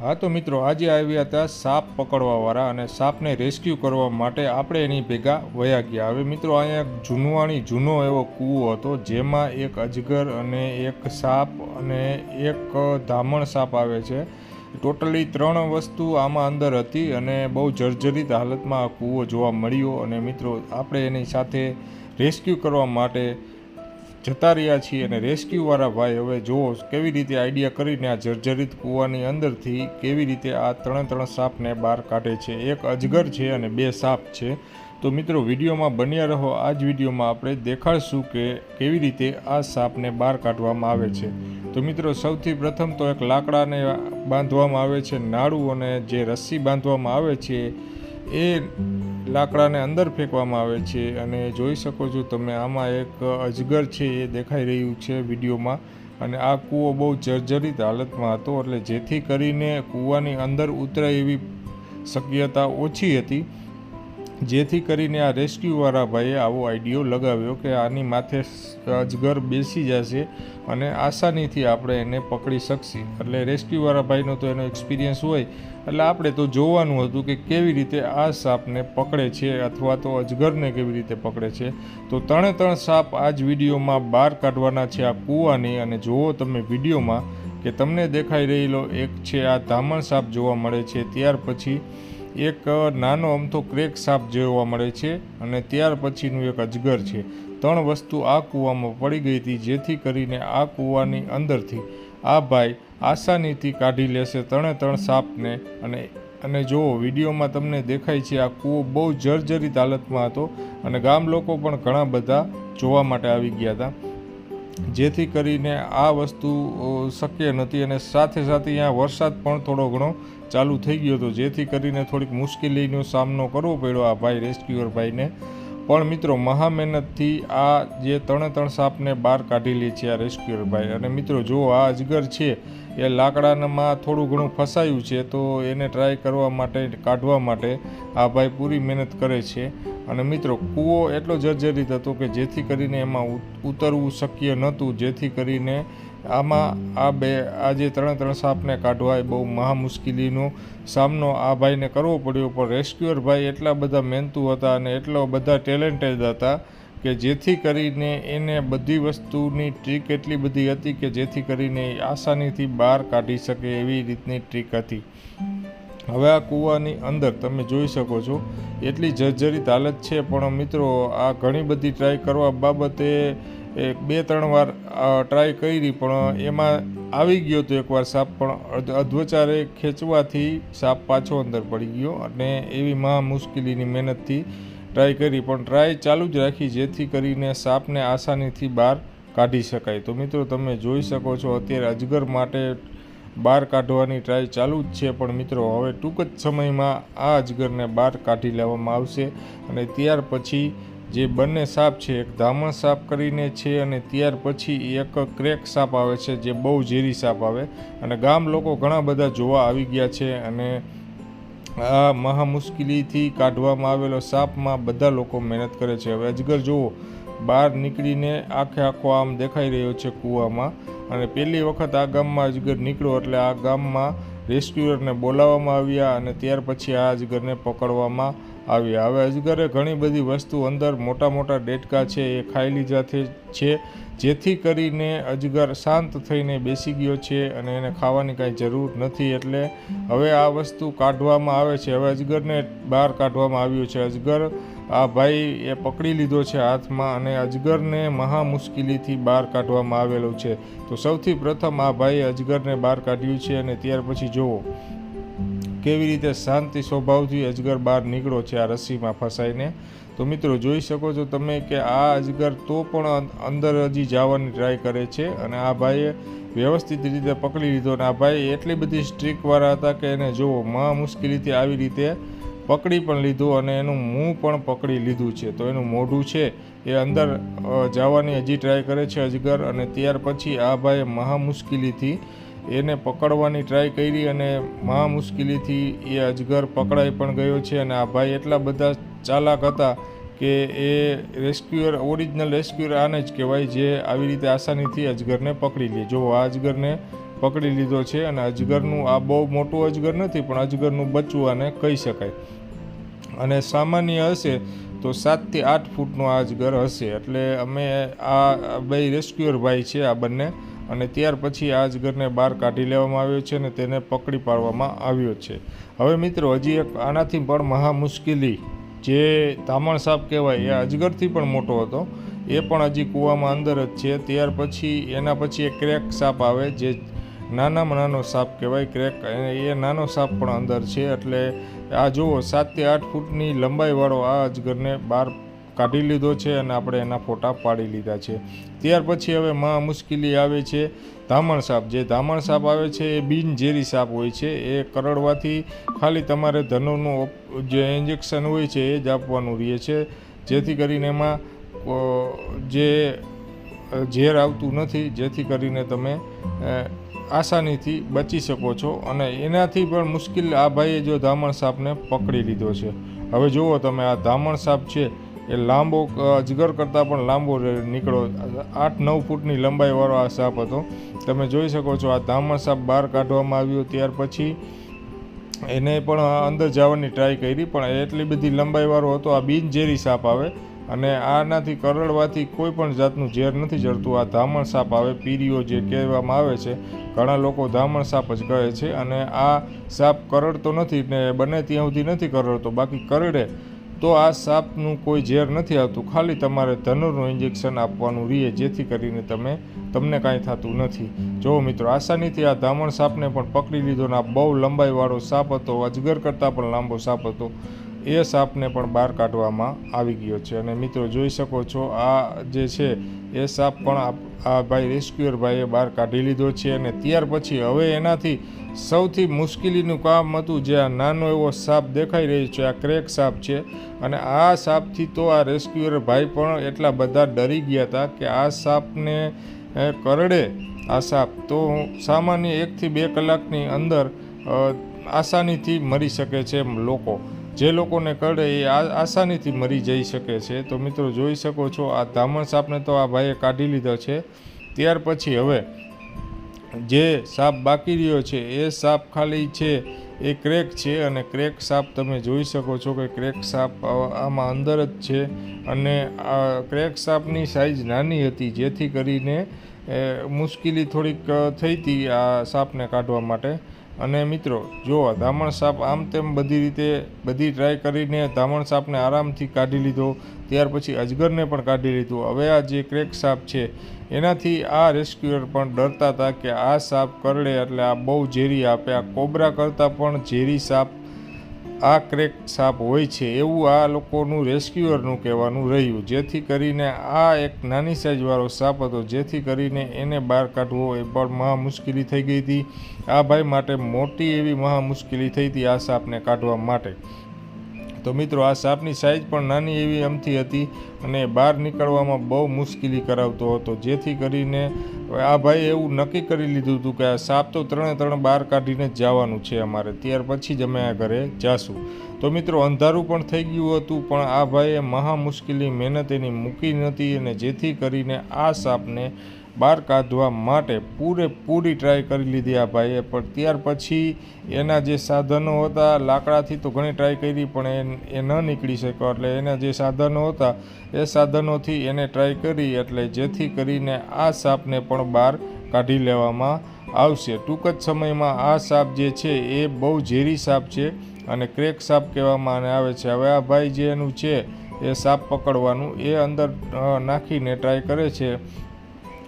હા તો મિત્રો, આજે આવ્યા હતા સાપ પકડવાવાળા અને સાપને રેસ્ક્યુ કરવા માટે આપણે એની ભેગા વયા ગયા. હવે મિત્રો, અહીંયા જૂનવાણી જૂનો એવો કૂવો હતો, જેમાં એક અજગર અને એક સાપ અને એક ધામણ સાપ આવે છે. ટોટલી ત્રણ વસ્તુ આમાં અંદર હતી અને બહુ જર્જરિત હાલતમાં આ કૂવો જોવા મળ્યો. અને મિત્રો, આપણે એની સાથે રેસ્ક્યુ કરવા માટે જતા રહ્યા છીએ અને રેસ્ક્યુવાળા ભાઈ હવે જુઓ કેવી રીતે આઈડિયા કરીને આ જર્જરિત કૂવાની અંદરથી કેવી રીતે આ ત્રણે ત્રણ સાપને બહાર કાઢે છે. એક અજગર છે અને બે સાપ છે. તો મિત્રો, વિડીયોમાં બન્યા રહો. આ જ વિડીયોમાં આપણે દેખાડશું કે કેવી રીતે આ સાપને બહાર કાઢવામાં આવે છે. તો મિત્રો, સૌથી પ્રથમ તો એક લાકડાને બાંધવામાં આવે છે. નાડું અને જે રસ્સી બાંધવામાં આવે છે એ લાકડાને અંદર ફેંકવામાં આવે છે અને જોઈ શકો છો તમે આમાં એક અજગર છે એ દેખાઈ રહ્યું છે વિડીયોમાં. અને આ કૂવો બહુ જર્જરિત હાલતમાં હતો એટલે જેથી કરીને કૂવાની અંદર ઉતરાય એવી શક્યતા ઓછી હતી. જેથી કરીને આ રેસ્ક્યુવાળા ભાઈએ આવો આઈડિયો લગાવ્યો કે આની માથે અજગર બેસી જશે અને આસાનીથી આપણે એને પકડી શકશી. એટલે રેસ્ક્યુવાળા ભાઈનો તો એનો એક્સપિરિયન્સ હોય. એટલે આપણે તો જોવાનું હતું કે કેવી રીતે આ સાપને પકડે છે અથવા તો અજગરને કેવી રીતે પકડે છે. તો ત્રણે ત્રણ સાપ આ જ વિડીયોમાં બહાર કાઢવાના છે આ કૂવાની અને જુઓ તમે વિડીયોમાં કે તમને દેખાઈ રહેલો એક છે આ ધામણ સાપ જોવા મળે છે. ત્યાર પછી એક નાનો અમથો ક્રેક સાપ જોવા મળે છે અને ત્યાર પછીનું એક અજગર છે. ત્રણ વસ્તુ આ કૂવામાં પડી ગઈ હતી જેથી કરીને આ કૂવાની અંદરથી આ ભાઈ આસાનીથી કાઢી લેશે ત્રણે ત્રણ સાપને અને અને જુઓ વિડીયોમાં તમને દેખાય છે આ કૂવો બહુ જર્જરિત હાલતમાં હતો અને ગામ લોકો પણ ઘણા બધા જોવા માટે આવી ગયા હતા. જેથી કરીને આ વસ્તુ શક્ય નથી અને સાથે સાથે અહીંયા વરસાદ પણ થોડો ઘણો ચાલુ થઈ ગયો હતો. જેથી કરીને થોડીક મુશ્કેલીનો સામનો કરવો પડ્યો આ ભાઈ રેસ્ક્યુઅર ભાઈને. પણ મિત્રો મહા મહેનતથી આ જે ત્રણે ત્રણ સાપને બહાર કાઢી લે છે આ રેસ્ક્યુઅર ભાઈ. અને મિત્રો, જો આ અજગર છે, એ લાકડામાં થોડું ઘણું ફસાયું છે, તો એને ટ્રાય કરવા માટે, કાઢવા માટે આ ભાઈ પૂરી મહેનત કરે છે. અને મિત્રો, કૂવો એટલો જર્જરિત હતો કે જેથી કરીને એમાં ઉતરવું શક્ય નહોતું. જેથી કરીને આમાં આ બે, આ જે ત્રણ ત્રણ સાપને કાઢવા એ બહુ મહા મુશ્કેલીનો સામનો આ ભાઈને કરવો પડ્યો. પણ રેસ્ક્યુઅર ભાઈ એટલા બધા મહેનતુ હતા અને એટલા બધા ટેલેન્ટેડ હતા કે જેથી કરીને એને બધી વસ્તુની ટ્રીક એટલી બધી હતી કે જેથી કરીને આસાનીથી બહાર કાઢી શકે એવી રીતની ટ્રીક હતી. હવે આ કૂવાની અંદર તમે જોઈ શકો છો, એટલી જર્જરિત હાલત છે, પણ મિત્રો આ ઘણી બધી ટ્રાય કરવા બાબતે બે ત્રણ વાર ટ્રાય કરી, પણ એમાં આવી ગયો તો એકવાર સાપ, પણ અધ્વચારે ખેંચવાથી સાપ પાછો અંદર પડી ગયો અને એવી મહા મુશ્કેલીની મહેનતથી ટ્રાય કરી, પણ ટ્રાય ચાલુ જ રાખી, જેથી કરીને સાપને આસાનીથી બહાર કાઢી શકાય. તો મિત્રો તમે જોઈ શકો છો, અત્યારે અજગર માટે બહાર કાઢવાની ટ્રાય ચાલુ જ છે. પણ મિત્રો, હવે ટૂંક જ સમયમાં આ અજગરને બહાર કાઢી લેવામાં આવશે અને ત્યાર પછી જે બંને સાપ છે, એક ધામણ સાપ કરીને છે અને ત્યાર પછી એક ક્રેક સાપ આવે છે, જે બહુ ઝેરી સાપ આવે. અને ગામ લોકો ઘણા બધા જોવા આવી ગયા છે અને આ મહા મુશ્કેલીથી કાઢવામાં આવેલો સાપમાં બધા લોકો મહેનત કરે છે. હવે અજગર જુઓ બહાર નીકળીને આખે આખો આમ દેખાઈ રહ્યો છે કૂવામાં. અને પહેલી વખત આ ગામમાં અજગર નીકળ્યો એટલે આ ગામમાં રેસ્ક્યુઅરને બોલાવવામાં આવ્યા અને ત્યાર પછી આ અજગરને પકડવામાં આવ્યા હવે અજગરે ઘણી બધી વસ્તુ અંદર મોટા મોટા ડેટકા છે, એ ખાઈ લીધા છે, જેથી કરીને અજગર શાંત થઈને બેસી ગયો છે અને એને ખાવાની કાંઈ જરૂર નથી. એટલે હવે આ વસ્તુ કાઢવામાં આવે છે. હવે અજગરને બહાર કાઢવામાં આવ્યું છે. અજગર, આ ભાઈ એ પકડી લીધો છે હાથમાં અને અજગરને મહા મુશ્કેલીથી બહાર કાઢવામાં આવેલું છે. તો સૌથી પ્રથમ આ ભાઈએ અજગરને બહાર કાઢ્યું છે અને ત્યાર પછી જુઓ. કેવી રીતે શાંતિ સ્વભાવથી અજગર બહાર નીકળો છે આ રસ્સીમાં ફસાઈને? તો મિત્રો, જોઈ શકો છો તમે કે આ અજગર તો પણ અંદર હજી જવાની ટ્રાય કરે છે અને આ ભાઈએ વ્યવસ્થિત રીતે પકડી લીધો અને આ ભાઈ એટલી બધી સ્ટ્રીકવાળા હતા કે એને જુઓ મહા મુશ્કેલીથી આવી રીતે પકડી પણ લીધું અને એનું મું પણ પકડી લીધું છે. તો એનું મોઢું છે એ અંદર જવાની હજી ટ્રાય કરે છે અજગર અને ત્યાર પછી આ ભાઈએ મહા મુશ્કેલીથી એને પકડવાની ટ્રાય કરી અને મહા મુશ્કેલીથી એ અજગર પકડાઈ પણ ગયો છે અને આ ભાઈ એટલા બધા ચાલાક હતા કે એ રેસ્ક્યુઅર ઓરિજિનલ રેસ્ક્યુઅર આને જ કહેવાય જે આવી રીતે આસાનીથી અજગરને પકડી લે. જો આ અજગરને પકડી લીધો છે અને અજગરનું આ બહુ મોટું અજગર નથી, પણ અજગરનું બચ્ચું આને કહી શકાય. અને સામાન્ય હશે તો સાતથી આઠ ફૂટનો આ અજગર હશે. એટલે અમે આ બે રેસ્ક્યુઅર ભાઈ છે, આ બંને અને ત્યાર પછી આ અજગરને બહાર કાઢી લેવામાં આવ્યો છે અને તેને પકડી પાડવામાં આવ્યો છે. હવે મિત્રો, હજી એક આનાથી પણ મહા મુશ્કેલી, જે તામણ સાપ કહેવાય, એ અજગરથી પણ મોટો હતો. એ પણ હજી કૂવામાં અંદર જ છે. ત્યાર પછી, એના પછી એક ક્રેક સાપ આવે, જે નાનામાં નાનો સાપ કહેવાય. ક્રેક એ નાનો સાપ પણ અંદર છે. એટલે આ જુઓ સાતથી આઠ ફૂટની લંબાઈવાળો આ અજગરને બહાર કાઢી લીધો છે અને આપણે એના ફોટા પાડી લીધા છે. ત્યાર પછી હવે મહા મુશ્કેલી આવે છે. ધામણ સાપ, જે ધામણ સાપ આવે છે એ બિનઝેરી સાપ હોય છે. એ કરડવાથી ખાલી તમારે ધનુનું જે ઇન્જેક્શન હોય છે એ જ આપવાનું રહે છે. જેથી કરીને એમાં જે ઝેર આવતું નથી, જેથી કરીને તમે આસાનીથી બચી શકો છો. અને એનાથી પણ મુશ્કેલ આ ભાઈએ જો ધામણ સાપને પકડી લીધો છે. હવે જુઓ તમે આ ધામણ સાપ છે એ લાંબો અજગર કરતાં પણ લાંબો નીકળો. આઠ નવ ફૂટની લંબાઈવાળો આ સાપ હતો. તમે જોઈ શકો છો, આ ધામણ સાપ બહાર કાઢવામાં આવ્યો ત્યાર પછી એને પણ અંદર જવાની ટ્રાય કરી, પણ એટલી બધી લંબાઈવાળો હતો, આ બિનઝેરી સાપ આવે અને આનાથી કરડવાથી કોઈ પણ જાતનું ઝેર નથી જડતું. આ ધામણ સાપ આવે, પીરીઓ જે કહેવામાં આવે છે, ઘણા લોકો ધામણ સાપ જ કહે છે અને આ સાપ કરડતો નથી ને બને ત્યાં સુધી નથી કરડતો. બાકી કરડે તો આ સાપનું કોઈ ઝેર નથી આવતું. ખાલી તમારે ધનુરનું ઇન્જેક્શન આપવાનું રહે, જેથી કરીને તમે, તમને કાંઈ થતું નથી. જો મિત્રો, આસાનીથી આ ધામણ સાપને પણ પકડી લીધો ને આ બહુ લંબાઈવાળો સાપ હતો, અજગર કરતાં પણ લાંબો સાપ હતો, એ સાપને પણ બહાર કાઢવામાં આવી ગયો છે. અને મિત્રો, જોઈ શકો છો, આ જે છે, એ સાપ પણ આ- ભાઈ રેસ્ક્યુઅર ભાઈએ બહાર કાઢી લીધો છે અને ત્યાર પછી હવે એનાથી સૌથી મુશ્કેલીનું કામ હતું જે આ નાનો એવો સાપ દેખાઈ રહ્યો છે, આ ક્રેક સાપ છે. અને આ સાપથી તો આ રેસ્ક્યુઅર ભાઈ પણ એટલા બધા ડરી ગયા હતા કે આ સાપને કરડે આ સાપ. તો સામાન્ય એકથી બે કલાકની અંદર આસાનીથી મરી શકે છે લોકો. જે લોકોને કરડે એ આસાનીથી મરી જઈ શકે છે. તો મિત્રો જોઈ શકો છો, આ ધામણ સાપને તો આ ભાઈએ કાઢી લીધો છે. ત્યાર પછી હવે જે સાપ બાકી રહ્યો છે, એ સાપ ખાલી છે, એ ક્રેક છે અને ક્રેક સાપ તમે જોઈ શકો છો કે ક્રેક સાપ આમાં અંદર જ છે અને આ ક્રેક સાપની સાઇઝ નાની હતી, જેથી કરીને મુશ્કેલી થોડીક થઈ હતી આ સાપને કાઢવા માટે. અને મિત્રો, જો ધામણ સાપ આમ તેમ બધી રીતે બધી ટ્રાય કરીને ધામણ સાપને આરામથી કાઢી લીધો, ત્યાર પછી અજગરને પણ કાઢી લીધું. હવે આ જે ક્રેક સાપ છે, એનાથી આ રેસ્ક્યુઅર પણ ડરતા હતા કે આ સાપ કરડે એટલે આ બહુ ઝેરી આપે. આ કોબરા કરતાં પણ ઝેરી સાપ આ ક્રેક સાપ હોય છે એવું આ લોકોનું રેસ્ક્યુઅરનું કહેવાનું રહ્યું. જેથી કરીને આ એક નાની સાઇઝવાળો સાપ હતો. જેથી કરીને એને બહાર કાઢવો એ પણ મહા મુશ્કેલી થઈ ગઈ હતી. આ ભાઈ માટે મોટી એવી મહા મુશ્કેલી થઈ હતી આ સાપને કાઢવા માટે. તો મિત્રો, આ સાપની સાઇઝ પણ નાની એવી અમથી હતી અને બહાર નીકળવામાં બહુ મુશ્કેલી કરાવતો હતો. જેથી કરીને આ ભાઈએ એવું નક્કી કરી લીધું હતું કે આ સાપ તો ત્રણે ત્રણ બહાર કાઢીને જ જવાનું છે અમારે. ત્યાર પછી જ અમે આ ઘરે જાશું. તો મિત્રો, અંધારું પણ થઈ ગયું હતું, પણ આ ભાઈએ મહા મુશ્કેલી મહેનત એની મૂકી નથી અને જેથી કરીને આ સાપને બહાર કાઢવા માટે પૂરેપૂરી ટ્રાય કરી લીધી આ ભાઈએ. પણ ત્યાર પછી એના જે સાધનો હતા, લાકડાથી તો ઘણી ટ્રાય કરી, પણ એ ન નીકળી શક્યો. એટલે એના જે સાધનો હતા, એ સાધનોથી એને ટ્રાય કરી, એટલે જેથી કરીને આ સાપને પણ બહાર કાઢી લેવામાં આવશે. ટૂંક જ સમયમાં આ સાપ જે છે, એ બહુ ઝેરી સાપ છે અને ક્રેક સાપ કહેવામાં આવે છે. હવે આ ભાઈ જે એનું છે, એ સાપ પકડવાનું એ અંદર નાખીને ટ્રાય કરે છે.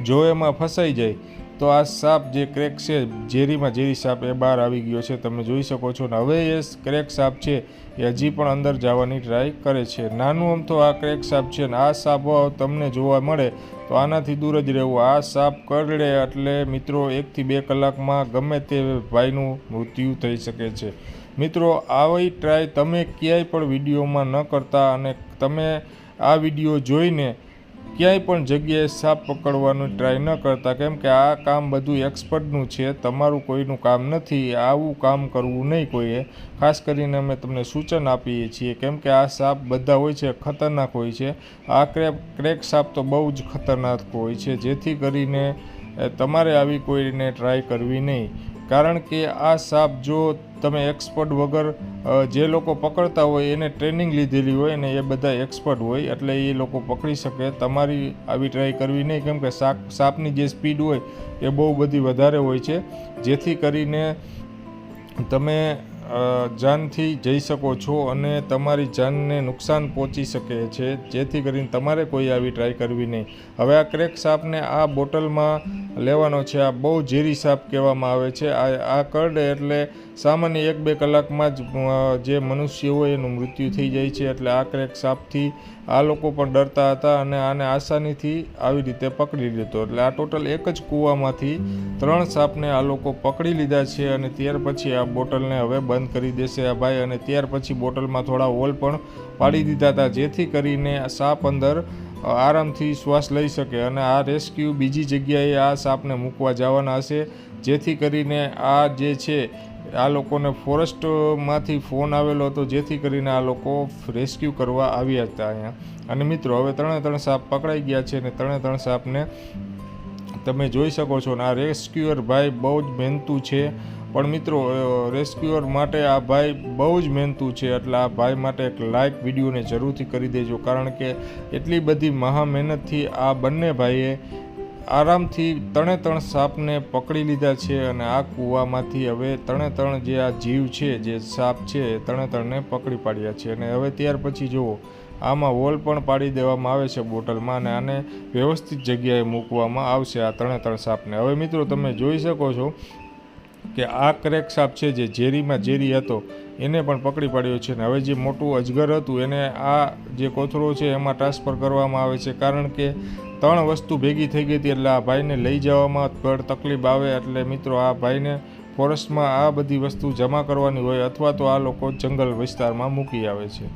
જો એમાં ફસાઈ જાય, તો આ સાપ જે ક્રેક છે, ઝેરીમાં ઝેરી સાપ એ બહાર આવી ગયો છે. તમે જોઈ શકો છો ને, હવે એ ક્રેક સાપ છે, એ હજી પણ અંદર જવાની ટ્રાય કરે છે. નાનું આમ તો આ ક્રેક સાપ છે ને, આ સાપ તમને જોવા મળે તો આનાથી દૂર જ રહેવું. આ સાપ કરડે એટલે મિત્રો એકથી બે કલાકમાં ગમે તે ભાઈનું મૃત્યુ થઈ શકે છે. મિત્રો, આવી ટ્રાય તમે ક્યાંય પણ વિડીયોમાં ન કરતા અને તમે આ વીડિયો જોઈને ક્યાંય પણ જગ્યાએ સાપ પકડવાનું ટ્રાય ન કરતા, કેમ કે આ કામ બધું એક્સપર્ટનું છે, તમારું કોઈનું કામ નથી, આવું કામ કરવું નહીં કોઈએ. ખાસ કરીને અમે તમને સૂચન આપીએ છીએ, કેમ કે આ સાપ બધા હોય છે, ખતરનાક હોય છે. આ ક્રેક ક્રેક સાપ તો બહુ જ ખતરનાક હોય છે, જેથી કરીને તમારે આવી કોઈને ટ્રાય કરવી નહીં. કારણ કે આ સાપ જો તમે એક્સપર્ટ વગર જે લોકો પકડતા હોય એને ટ્રેનિંગ લીધેલી હોય ને એ બધા એક્સપર્ટ હોય એટલે એ લોકો પકડી શકે. તમારી આવી ટ્રાય કરવી નહીં. કેમ કે સાપ, સાપની જે સ્પીડ હોય એ બહુ બધી વધારે હોય છે. જેથી કરીને તમે જાનથી જઈ શકો છો અને તમારી જાનને નુકસાન પહોંચી શકે છે. જેથી કરીને તમારે કોઈ આવી ટ્રાય કરવી નહીં. હવે આ ક્રેક સાપને આ બોટલમાં લેવાનો છે. આ બહુ ઝેરી સાપ કહેવામાં આવે છે. આ આ કરડે એટલે સામાન્ય એક બે કલાકમાં જ જે મનુષ્ય હોય એનું મૃત્યુ થઈ જાય છે. એટલે આ ક્રેક સાપથી આ લોકો પણ ડરતા હતા અને આને આસાનીથી આવી રીતે પકડી લીધો. એટલે આ ટોટલ એક જ કૂવામાંથી ત્રણ સાપને આ લોકો પકડી લીધા છે અને ત્યાર પછી આ બોટલને હવે બંધ કરી દેશે આ ભાઈ. અને ત્યાર પછી બોટલમાં થોડા હોલ પણ પાડી દીધા હતા, જેથી કરીને સાપ અંદર આરામથી શ્વાસ લઈ શકે અને આ રેસ્ક્યુ બીજી જગ્યાએ આ સાપને મૂકવા જવાના હશે. જેથી કરીને આ જે છે, આ લોકોને ફોરેસ્ટમાંથી ફોન આવેલો હતો. જેથી કરીને આ લોકો રેસ્ક્યુ કરવા આવ્યા હતા અહીંયા. અને મિત્રો, હવે ત્રણે ત્રણ સાપ પકડાઈ ગયા છે અને ત્રણે ત્રણ સાપને તમે જોઈ શકો છો. ને આ રેસ્ક્યુઅર ભાઈ બહુ જ મહેનતુ છે. પણ મિત્રો રેસ્ક્યુઅર માટે આ ભાઈ બહુ જ મહેનતુ છે. એટલે આ ભાઈ માટે એક લાઈક વિડીયોને જરૂરથી કરી દેજો. કારણ કે એટલી બધી મહા મહેનતથી આ બંને ભાઈએ આરામથી ત્રણે ત્રણ સાપને પકડી લીધા છે અને આ કૂવામાંથી હવે ત્રણે ત્રણ જે આ જીવ છે, જે સાપ છે ત્રણે ત્રણને પકડી પાડ્યા છે. અને હવે ત્યાર પછી જુઓ, આમાં હોલ પણ પાડી દેવામાં આવે છે બોટલમાં અને આને વ્યવસ્થિત જગ્યાએ મૂકવામાં આવશે આ ત્રણે ત્રણ સાપને. હવે મિત્રો, તમે જોઈ શકો છો કે આ ક્રેક સાપ છે જે ઝેરીમાં ઝેરી હતો, એને પણ પકડી પાડ્યો છે ને હવે જે મોટું અજગર હતું, એને આ જે કોથળો છે એમાં ટ્રાન્સફર કરવામાં આવે છે. કારણ કે ત્રણ વસ્તુ ભેગી થઈ ગઈ હતી એટલે આ ભાઈને લઈ જવામાં ઘર તકલીફ આવે એટલે મિત્રો આ ભાઈને ફોરેસ્ટમાં આ બધી વસ્તુ જમા કરવાની હોય અથવા તો આ લોકો જંગલ વિસ્તારમાં મૂકી આવે છે.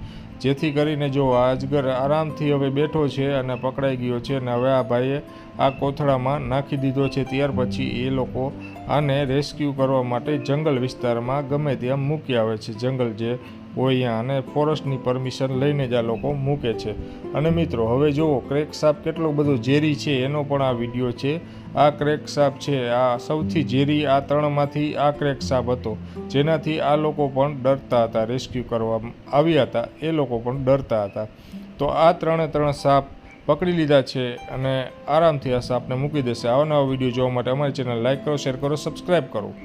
જેથી કરીને જો અજગર આરામથી હવે બેઠો છે અને પકડાઈ ગયો છે અને હવે આ ભાઈએ આ કોથળામાં નાખી દીધો છે, ત્યાર પછી એ લોકો આને રેસ્ક્યુ કરવા માટે જંગલ વિસ્તારમાં ગમે ત્યાં મૂકી આવે છે. જંગલ જે હોય અને ફોરેસ્ટની પરમિશન લઈને જ આ લોકો મૂકે છે. અને મિત્રો, હવે જુઓ ક્રેક સાપ કેટલો બધો ઝેરી છે, એનો પણ આ વીડિયો છે. આ ક્રેક સાપ છે, આ સૌથી ઝેરી આ ત્રણમાંથી આ ક્રેક સાપ હતો. જેનાથી આ લોકો પણ ડરતા હતા રેસ્ક્યુ કરવા આવ્યા હતા, એ લોકો પણ ડરતા હતા. તો આ ત્રણે ત્રણ સાપ પકડી લીધા છે અને આરામથી આ સાપને મૂકી દેશે. આવા નવા વીડિયો જોવા માટે અમારી ચેનલ લાઇક કરો શેર કરો સબસ્ક્રાઈબ કરો.